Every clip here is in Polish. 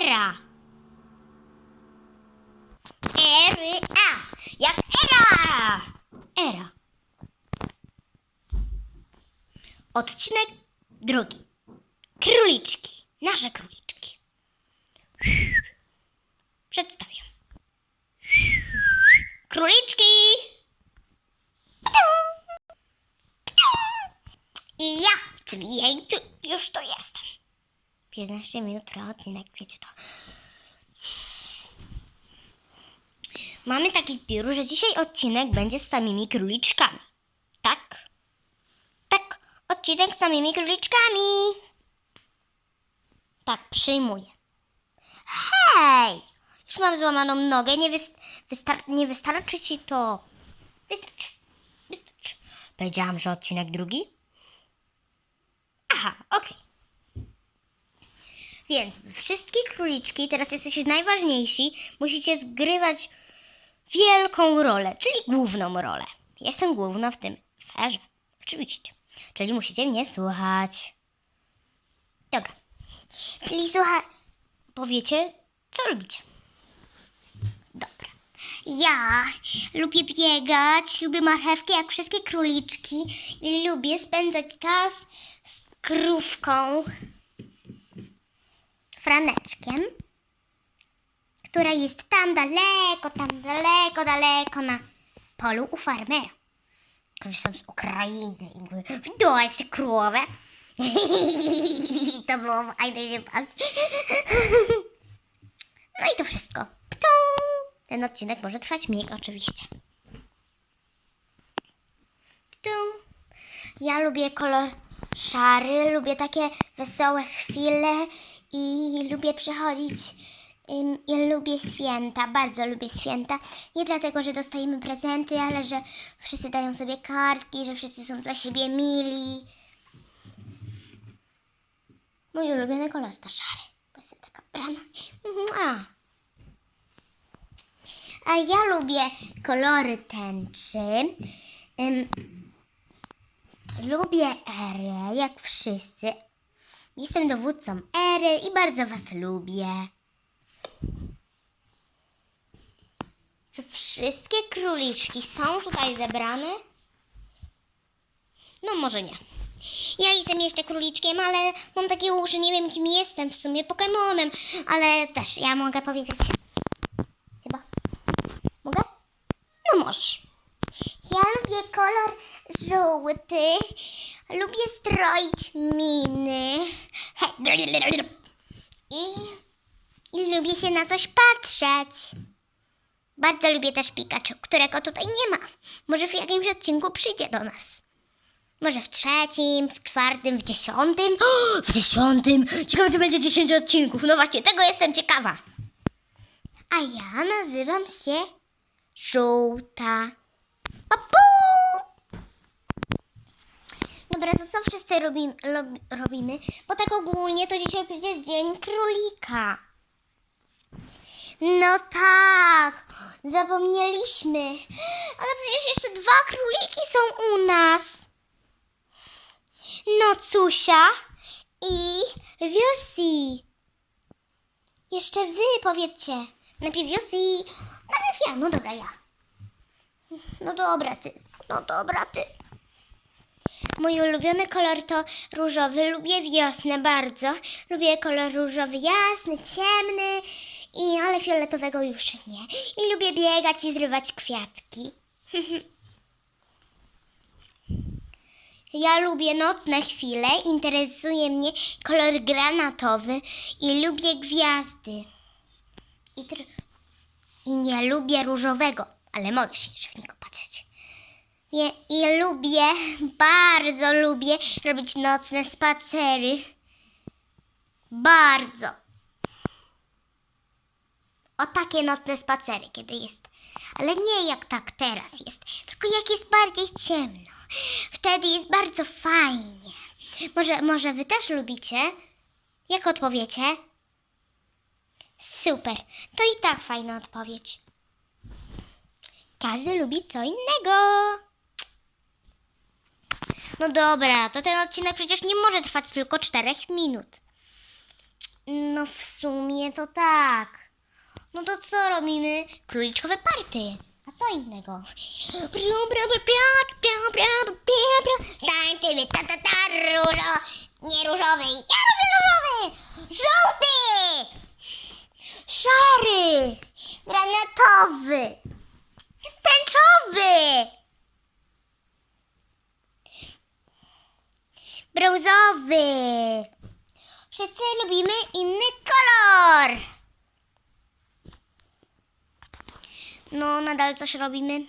era. Ery, a, jak era. Era. Odcinek drugi. Króliczki. Nasze króliczki. Przedstawiam. Króliczki. I ja, czyli ja już to jestem. 15 minut trwa odcinek, wiecie to. Mamy taki zbiór, że dzisiaj odcinek będzie z samymi króliczkami. Tak? Tak, odcinek z samymi króliczkami. Tak, przyjmuję. Hej! Już mam złamaną nogę, nie, wys- wystar- nie wystarczy ci to. Wystarczy, wystarczy. Powiedziałam, że odcinek drugi? Aha, okej. Więc wszystkie króliczki, teraz jesteście najważniejsi, musicie zgrywać wielką rolę, czyli główną rolę. Jestem główna w tym ferze, oczywiście. Czyli musicie mnie słuchać. Dobra. Czyli słucha... Powiecie, co lubicie. Dobra. Ja lubię biegać, lubię marchewki jak wszystkie króliczki i lubię spędzać czas z krówką Franeczkiem, która jest tam daleko, tam daleko, daleko na polu u farmera. Korzystam z Ukrainy i mówię, wdajcie krowę. to było fajne. No i to wszystko. Ten odcinek może trwać mniej, oczywiście. Ja lubię kolor szary, lubię takie wesołe chwile i lubię przychodzić i lubię święta, bardzo lubię święta. Nie dlatego, że dostajemy prezenty, ale że wszyscy dają sobie kartki, że wszyscy są dla siebie mili. Mój ulubiony kolor to szary, bo jestem taka brana. A ja lubię kolory tęczy. Lubię Erę, jak wszyscy. Jestem dowódcą Ery i bardzo was lubię. Czy wszystkie króliczki są tutaj zebrane? No może nie. Ja jestem jeszcze króliczkiem, ale mam takie uszy, nie wiem kim jestem w sumie, Pokemonem, ale też ja mogę powiedzieć. Chyba. Mogę? No możesz. Ja lubię kolor żółty. Lubię stroić miny. I, I lubię się na coś patrzeć. Bardzo lubię też Pikachu, którego tutaj nie ma. Może w jakimś odcinku przyjdzie do nas. Może w trzecim, w czwartym, w dziesiątym. O, w dziesiątym! Ciekawe, czy będzie dziesięć odcinków. No właśnie, tego jestem ciekawa. A ja nazywam się Żółta. Dobra, to co wszyscy robim, lobi, robimy? Bo tak ogólnie to dzisiaj przecież dzień królika. No tak, zapomnieliśmy. Ale przecież jeszcze dwa króliki są u nas. No Cusia i Wiosi. Jeszcze wy powiedzcie. Najpierw Wiosi, najpierw ja. No dobra, ja. No dobra ty, no dobra ty. Mój ulubiony kolor to różowy. Lubię wiosnę bardzo. Lubię kolor różowy jasny, ciemny, i ale fioletowego już nie. I lubię biegać i zrywać kwiatki. Ja lubię nocne chwile, interesuje mnie kolor granatowy i lubię gwiazdy. I, i nie lubię różowego, ale mogę się jeszcze w niego patrzeć. Nie, I lubię, bardzo lubię robić nocne spacery. Bardzo. O takie nocne spacery, kiedy jest. Ale nie jak tak teraz jest, tylko jak jest bardziej ciemno. Wtedy jest bardzo fajnie. Może, może wy też lubicie? Jak odpowiecie? Super. To i tak fajna odpowiedź. Każdy lubi co innego. No dobra, to ten odcinek przecież nie może trwać tylko 4 minut. No w sumie to tak. No to co robimy? Króliczkowe party. A co innego? Tańczymy ta ta ta różo. Nie różowy. Ja lubię różowy. Żółty. Szary. Granatowy. Tęczowy. Brązowy. Wszyscy lubimy inny kolor. No, nadal coś robimy.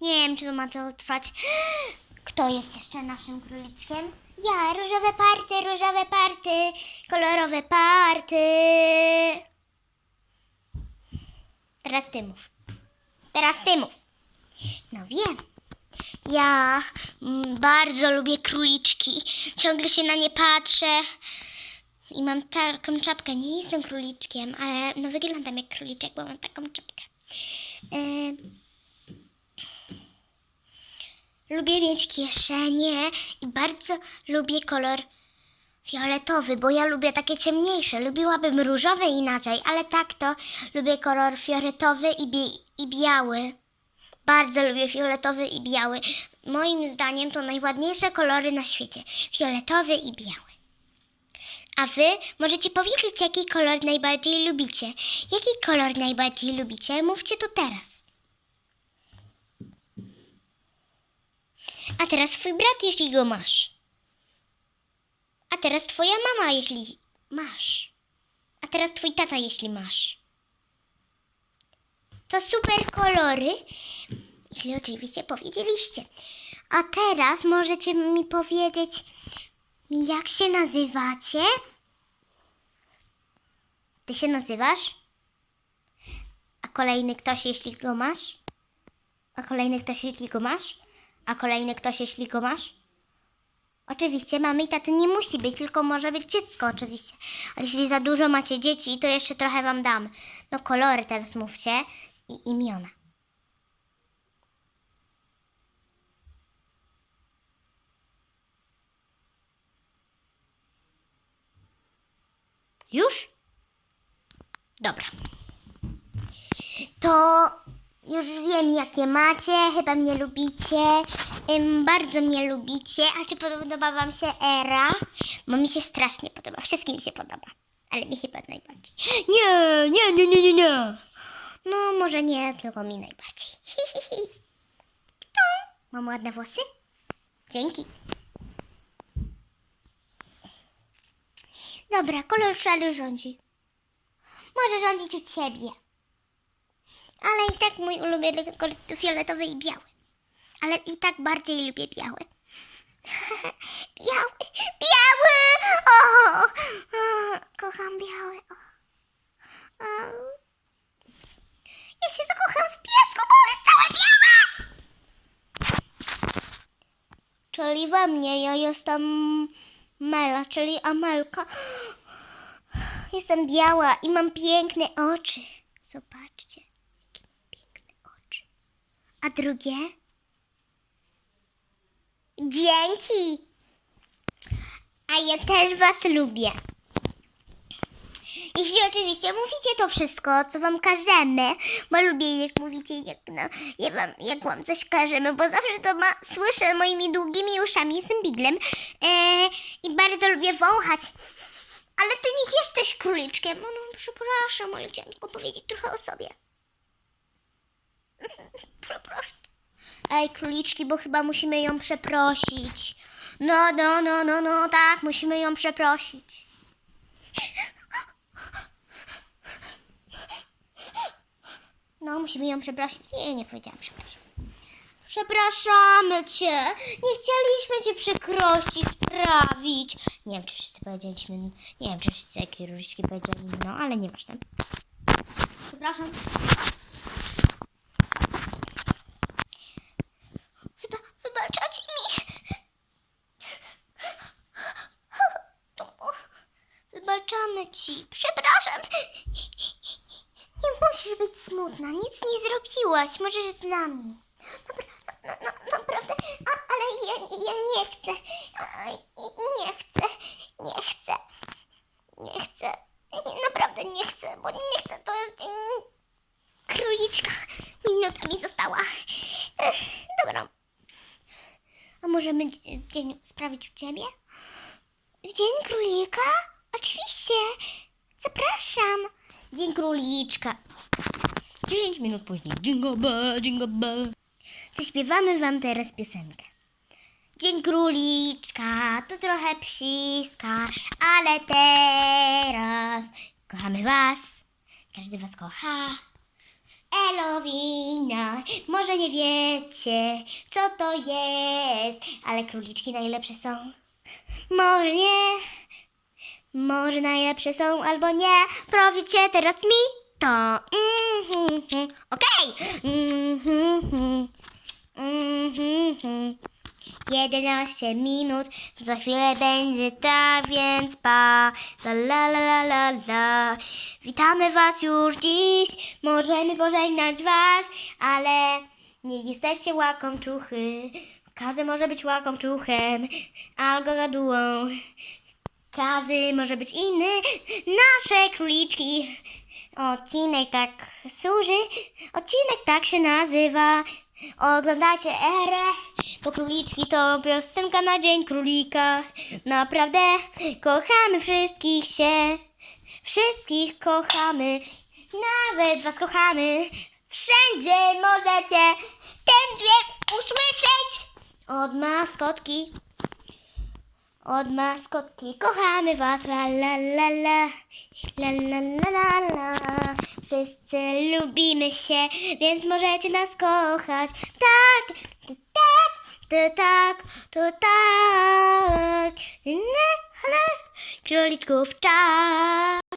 Nie wiem, czy to ma to trwać. Kto jest jeszcze naszym króliczkiem? Ja, różowe party, różowe party, kolorowe party. Teraz ty mów. Teraz ty mów. No wiem. Ja mm, bardzo lubię króliczki. Ciągle się na nie patrzę. I mam taką czapkę. Nie jestem króliczkiem, ale no wyglądam jak króliczek, bo mam taką czapkę. Lubię mieć kieszenie i bardzo lubię kolor fioletowy, bo ja lubię takie ciemniejsze. Lubiłabym różowy inaczej, ale tak to lubię kolor fioletowy i, i biały. Bardzo lubię fioletowy i biały. Moim zdaniem to najładniejsze kolory na świecie. Fioletowy i biały. A wy możecie powiedzieć, jaki kolor najbardziej lubicie. Jaki kolor najbardziej lubicie? Mówcie to teraz. A teraz twój brat, jeśli go masz. A teraz twoja mama, jeśli masz. A teraz twój tata, jeśli masz. To super kolory, jeśli oczywiście powiedzieliście. A teraz możecie mi powiedzieć, jak się nazywacie? Ty się nazywasz? A kolejny ktoś, jeśli go masz? A kolejny ktoś, jeśli go masz? A kolejny ktoś, jeśli go masz? Oczywiście mamy i taty nie musi być, tylko może być dziecko oczywiście. Ale jeśli za dużo macie dzieci, to jeszcze trochę wam dam. No kolory teraz mówcie i imiona. Już? Dobra. To już wiem, jakie macie. Chyba mnie lubicie. Bardzo mnie lubicie. A czy podoba Wam się era? Bo mi się strasznie podoba. Wszystkim mi się podoba. Ale mi chyba najbardziej. Nie, nie, nie, nie, nie, nie. No, może nie, tylko mi najbardziej. To. Mam ładne włosy? Dzięki. Dobra, kolor szary rządzi. Może rządzić u ciebie. Ale i tak mój ulubiony kolor to fioletowy i biały. Ale i tak bardziej lubię biały. biały, biały! O, o, kocham biały. O. Czyli we mnie, ja jestem Mela, czyli Amelka. Jestem biała i mam piękne oczy. Zobaczcie, jakie mam piękne oczy. A drugie? Dzięki! A ja też Was lubię. Jeśli oczywiście mówicie to wszystko, co wam każemy, bo lubię jak mówicie, jak, no, jak, wam, jak wam coś każemy, bo zawsze to ma, słyszę moimi długimi uszami, jestem biglem e, i bardzo lubię wąchać. Ale ty nie jesteś króliczkiem. No, no przepraszam, ale chciałam tylko powiedzieć trochę o sobie. Przepraszam. Ej, króliczki, bo chyba musimy ją przeprosić. No, no, no, no, no, tak, musimy ją przeprosić. No, musimy ją przeprosić. Nie, nie powiedziałam przepraszam. Przepraszamy cię. Nie chcieliśmy ci przykrości sprawić. Nie wiem, czy wszyscy powiedzieliśmy. Nie wiem, czy wszyscy jakie różyczki powiedzieli. No, ale nieważne. Przepraszam. Wyba wybaczacie mi. Wybaczamy ci. Przepraszam. Smutna. Nic nie zrobiłaś. Możesz z nami. Dobra, no, no, no, naprawdę, A, ale ja, ja nie chcę. A, Nie chcę. Nie chcę. Nie chcę. Nie, naprawdę nie chcę, bo nie chcę. To jest dzień króliczka. Minuta mi została. Ech, dobra. A możemy dzi- dzień sprawić u ciebie? W dzień królika? Oczywiście. Zapraszam. Dzień króliczka. 10 minut później. Jingle bell, jingle bell. Zaśpiewamy wam teraz piosenkę. Dzień króliczka, to trochę psiska, ale teraz kochamy was. Każdy was kocha. Elowina, może nie wiecie, co to jest, ale króliczki najlepsze są. Może nie, może najlepsze są albo nie. Powiedzcie teraz mi to. Okej. 11 minut, za chwilę będzie ta, więc pa. La la la la la la. Witamy Was już dziś, możemy pożegnać Was, ale nie jesteście łakomczuchy. Każdy może być łakomczuchem albo gadułą. Każdy może być inny. Nasze króliczki. Odcinek tak służy. Odcinek tak się nazywa. Oglądajcie Erę, bo króliczki to piosenka na dzień królika. Naprawdę kochamy wszystkich się. Wszystkich kochamy. Nawet was kochamy. Wszędzie możecie ten dźwięk usłyszeć. Od maskotki. Od maskotki kochamy was, la la la la, la la la la la. Wszyscy lubimy się, więc możecie nas kochać. Tak, to tak, to tak, to tak. Króliczków czas.